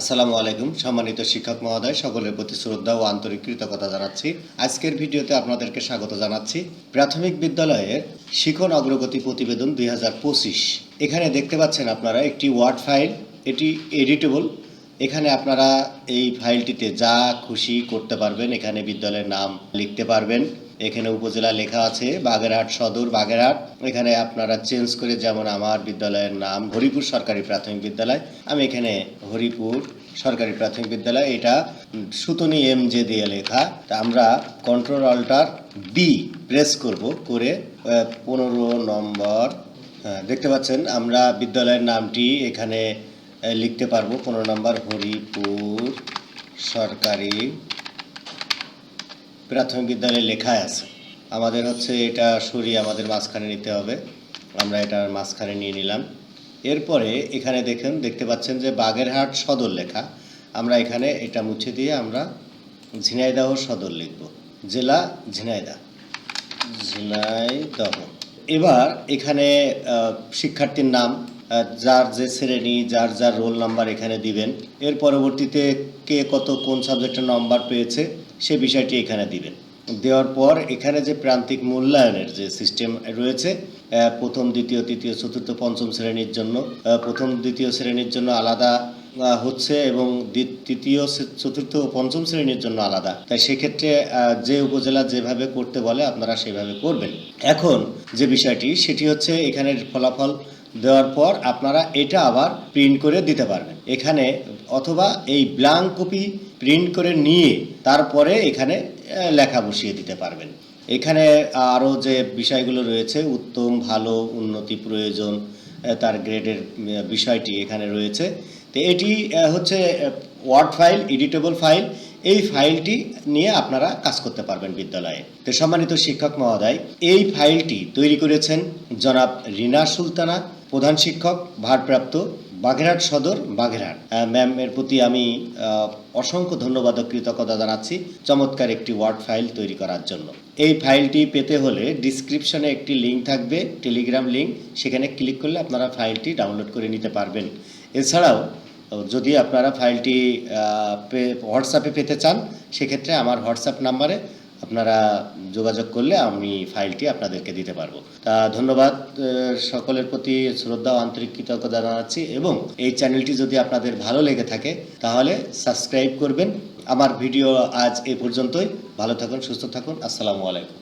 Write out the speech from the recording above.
আসসালামু আলাইকুম, সম্মানিত শিক্ষক মহোদয়, সকলের প্রতি শ্রদ্ধা ও আন্তরিক কৃতজ্ঞতা জানাচ্ছি। আজকের ভিডিওতে আপনাদেরকে স্বাগত জানাচ্ছি। প্রাথমিক বিদ্যালয়ের শিখন অগ্রগতি প্রতিবেদন দুই হাজার পঁচিশ। এখানে দেখতে পাচ্ছেন আপনারা একটি ওয়ার্ড ফাইল এটি এডিটেবল এখানে আপনারা এই ফাইলটিতে যা খুশি করতে পারবেন, এখানে বিদ্যালয়ের নাম লিখতে পারবেন। এখানে উপজেলা লেখা আছে বাগেরহাট সদর বাগেরহাট। এখানে আপনারা চেঞ্জ করে যেমন আমার বিদ্যালয়ের নাম হরিপুর সরকারি প্রাথমিক বিদ্যালয় আমি এখানে হরিপুর সরকারি প্রাথমিক বিদ্যালয়। এটা সুতনি এম জে দিয়ে লেখা। তা আমরা কন্ট্রোল অল্টার বি প্রেস করব করে পনেরো নম্বর হ্যাঁ, দেখতে পাচ্ছেন আমরা বিদ্যালয়ের নামটি এখানে লিখতে পারব। পনেরো নম্বর হরিপুর সরকারি প্রাথমিক বিদ্যালয়ে লেখা আছে। আমাদের হচ্ছে এটা সরিয়ে আমাদের মাঝখানে নিতে হবে। আমরা এটার মাঝখানে নিয়ে নিলাম। এরপরে এখানে দেখেন, দেখতে পাচ্ছেন যে বাগেরহাট সদর লেখা। আমরা এখানে এটা মুছে দিয়ে আমরা ঝিনাইদহ সদর লিখব। জেলা ঝিনাইদা ঝিনাইদহ। এবার এখানে শিক্ষার্থীর নাম যার যে শ্রেণি, যার যার রোল নাম্বার এখানে দিবেন। এর পরবর্তীতে কে কত, কোন সাবজেক্টের নাম্বার পেয়েছে সে বিষয়টি এখানে দিবেন। দেওয়ার পর এখানে যে প্রান্তিক মূল্যায়নের যে সিস্টেম রয়েছে প্রথম, দ্বিতীয়, তৃতীয়, চতুর্থ, পঞ্চম শ্রেণির জন্য প্রথম, দ্বিতীয় শ্রেণির জন্য আলাদা হচ্ছে এবং তৃতীয়, চতুর্থ পঞ্চম শ্রেণির জন্য আলাদা। তাই সেক্ষেত্রে যে উপজেলা যেভাবে করতে বলে আপনারা সেভাবে করবেন। এখন যে বিষয়টি, সেটি হচ্ছে এখানের ফলাফল দেওয়ার পর আপনারা এটা আবার প্রিন্ট করে দিতে পারবেন। এখানে অথবা এই ব্ল্যাঙ্ক কপি প্রিন্ট করে নিয়ে তারপরে এখানে লেখা বসিয়ে দিতে পারবেন। এখানে আরও যে বিষয়গুলো রয়েছে, উত্তম, ভালো, উন্নতি, প্রয়োজন তার গ্রেডের বিষয়টি এখানে রয়েছে। তো এটি হচ্ছে ওয়ার্ড ফাইল এডিটেবল ফাইল এই ফাইলটি নিয়ে আপনারা কাজ করতে পারবেন বিদ্যালয়ে। তো সম্মানিত শিক্ষক মহোদয়, এই ফাইলটি তৈরি করেছেন জনাব রিনা সুলতানা প্রধান শিক্ষক ভারপ্রাপ্ত বাগেরহাট সদর বাগেরহাট। আহ, ম্যাম এর প্রতি আমি অসংখ্য ধন্যবাদ ও কৃতজ্ঞতা জানাচ্ছি চমৎকার একটি ওয়ার্ড ফাইল তৈরি করার জন্য। এই ফাইলটি পেতে হলে ডিসক্রিপশনে একটি লিঙ্ক থাকবে টেলিগ্রাম লিঙ্ক সেখানে ক্লিক করলে আপনারা ফাইলটি ডাউনলোড করে নিতে পারবেন। এছাড়াও যদি আপনারা ফাইলটি হোয়াটসঅ্যাপে পেতে চান সেক্ষেত্রে আমার হোয়াটসঅ্যাপ নাম্বারে আপনারা যোগাযোগ করলে আমি ফাইলটি আপনাদেরকে দিতে পারব। তা ধন্যবাদ সকলের প্রতি শ্রদ্ধা ও আন্তরিক কৃতজ্ঞতা জানাচ্ছি এবং এই চ্যানেলটি যদি আপনাদের ভালো লেগে থাকে, তাহলে সাবস্ক্রাইব করবেন। আমার ভিডিও আজ এ পর্যন্তই। ভালো থাকুন, সুস্থ থাকুন। আসসালামু আলাইকুম।